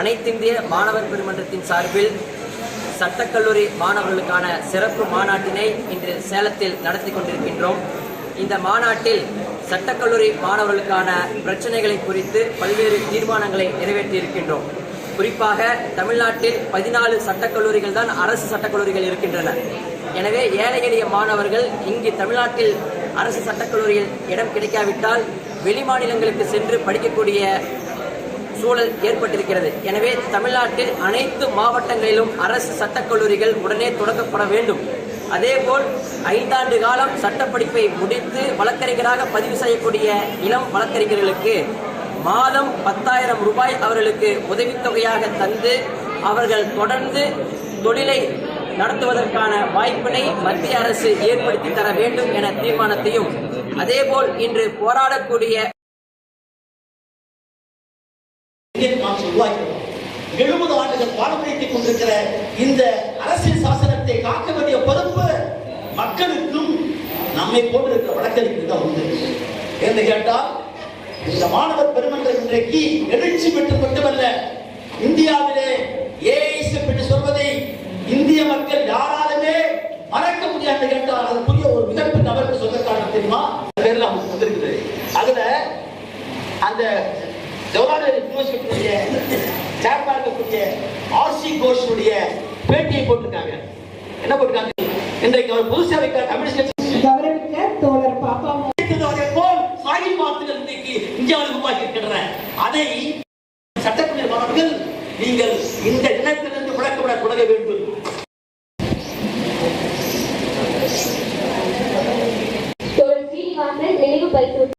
அனைத்திந்திய மாணவர் பெருமன்றத்தின் சார்பில் சட்டக்கல்லூரி மாணவர்களுக்கான சிறப்பு மாநாட்டினை இன்று சேலத்தில் நடத்தி கொண்டிருக்கின்றோம். இந்த மாநாட்டில் சட்டக்கல்லூரி மாணவர்களுக்கான பிரச்சனைகளை குறித்து பல்வேறு தீர்மானங்களை நிறைவேற்றியிருக்கின்றோம். குறிப்பாக தமிழ்நாட்டில் பதினாலு சட்டக்கல்லூரிகள் தான் அரசு சட்டக்கல்லூரிகள் இருக்கின்றன. எனவே ஏழை எளிய மாணவர்கள் இங்கு தமிழ்நாட்டில் அரசு சட்டக்கல்லூரியில் இடம் கிடைக்காவிட்டால் வெளிமாநிலங்களுக்கு சென்று படிக்கக்கூடிய சூழல் ஏற்பட்டிருக்கிறது. எனவே தமிழ்நாட்டில் அனைத்து மாவட்டங்களிலும் அரசு சட்டக்கல்லூரிகள் உடனே தொடங்கப்பட வேண்டும். அதேபோல் ஐந்தாண்டு காலம் சட்டப்படிப்பை முடித்து வழக்கறிஞராக பதிவு செய்யக்கூடிய இளம் வழக்கறிஞர்களுக்கு மாதம் பத்தாயிரம் ரூபாய் அவர்களுக்கு உதவித்தொகையாக தந்து அவர்கள் தொடர்ந்து தொழிலை நடத்துவதற்கான வாய்ப்பினை மத்திய அரசு ஏற்படுத்தி தர வேண்டும் என தீர்மானத்தையும் அதேபோல் இன்று போராடக்கூடிய இந்தியன் காங்கிரஸ் எழுபது ஆண்டுகள் பாரம்பரியத்தை கொண்டிருக்கிற இந்த அரசியல் சாசனத்தை காக்க வேண்டிய பொறுப்பு மக்களுக்கும் நம்மை போன்றிருக்கிற வழக்கறிஞர் தான் உண்டு. என்று கேட்டால் இந்த மாணவர் பெருமன்றம் இன்றைக்கு எழுச்சி பெற்று மட்டுமல்ல இந்தியாவிலே ஏஐஸ் என்று சொல்வதை இந்திய மக்கள் யாரால் ஆர்சி கோஷுடைய பேட்டியை போட்டிருக்காங்க. என்ன போட்டிருக்காங்க? இன்றைக்கு அவர் பொது சேவைக்காக கம்யூனிஸ்ட் கட்சி. கௌரவிக்க தோழர் பாப்பா அதே போல் சாகில் வார்த்தைகள் இன்றைக்கு இந்தியாவில் உருவாக்கி இருக்கின்றன அதை சட்டப்பள்ளி மாணவர்கள் நீங்கள் இந்த இனத்திலிருந்து தொடங்க வேண்டும். நினைவு பரிசு